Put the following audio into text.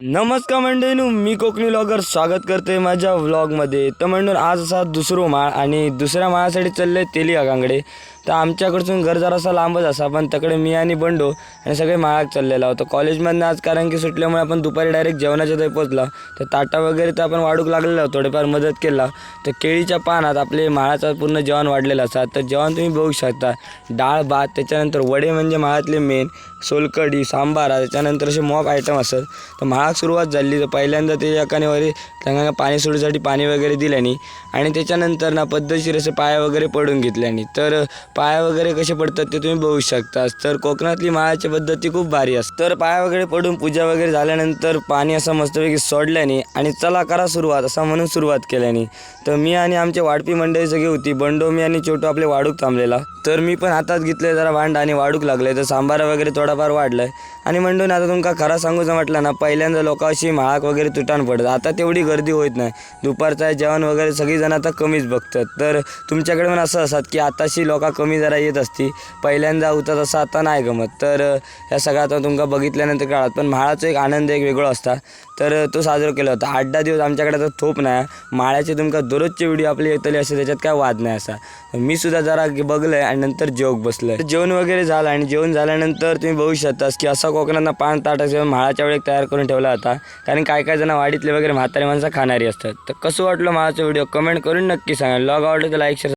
नमस्कार मंडळीनू मी कोकणी लॉगर स्वागत करते माझ्या व्लॉगमध्ये तर म्हणून आज असा दुसरो माळ आणि दुसऱ्या माळासाठी चालले तेली गांगडे. तर आमच्याकडसून घर जरासा लांबच असा पण तकडे मी आणि बंडो आणि सगळे माळाक चाललेला होतो कॉलेजमधनं आज कारण की सुटल्यामुळे आपण दुपारी डायरेक्ट जेवणाच्या ते पोचला तर ताटा वगैरे तर आपण वाढूक लागलेला थोडेफार मदत केला. तर केळीच्या पानात आपले माळाचं पूर्ण जेवण वाढलेलं असतात तर जेवण तुम्ही बघू शकता. डाळ भात त्याच्यानंतर वडे म्हणजे माळातले मेन सोलकढी सांबार त्याच्यानंतर असे मॉक आयटम असतात. तर आग सुरुवात झाली. तर पहिल्यांदा ते एकानेवरी त्यांना पाणी सोडूसाठी पाणी वगैरे दिल्याने आणि त्याच्यानंतर ना पद्धतशीर असे पाया वगैरे पडून घेतल्याने. तर पाया वगैरे कसे पडतात ते तुम्ही बघू शकता. तर कोकणातली माळाची पद्धती खूप भारी असते. तर पाया वगैरे पडून पूजा वगैरे झाल्यानंतर पाणी असं मस्तपैकी सोडल्याने आणि चला करा सुरुवात असं म्हणून सुरुवात केल्याने. तर मी आणि आमचे वाडपी मंडळी सगळी होती. बंडो मी आणि छोटू आपले वाडूक थांबलेला. तर मी पण हातात घेतले जरा भांड आणि वाढूक लागले. तर सांबार वगैरे थोडाफार वाढलाय. आणि म्हणून आता तुमका खरा सांगूचं म्हटलं ना पहिल्यांदा लोकांशी अशी वगैरे तुटान पडत आता तेवढी गर्दी होत नाही. दुपारचं जेवण वगैरे सगळीजण आता कमीच बघतात. तर तुमच्याकडे पण असं असतात की आताशी लोक कमी जरा येत असती पहिल्यांदा होतं तसं आता नाही गमत. तर ह्या सगळं आता तुमका बघितल्यानंतर कळत पण म्हाळाचा एक आनंद एक वेगळा असता. तर तो साजरा केला होता. आठ दहा दिवस आमच्याकडे आता थोप नाही. माळ्याचे तुमका दररोजचे व्हिडिओ आपले येतले असे त्याच्यात काय वाद नाही असा. मी सुद्धा जरा बघलंय आणि नंतर जेवक बसलं तर जेवण वगैरे झालं आणि जेवण झाल्यानंतर तुम्ही बघू शकतास की असा कोकणातनं पान ताटाचं म्हाळाच्या वेळेत तयार करून ठेवला होता. कारण काय काय जण वाडीतले वगैरे म्हातारे माणसं खाणारी असतात. तर कसं वाटलं माझा व्हिडिओ? कमेंट करून नक्की सांगा. लॉग आवडलं तर लाईक शेअर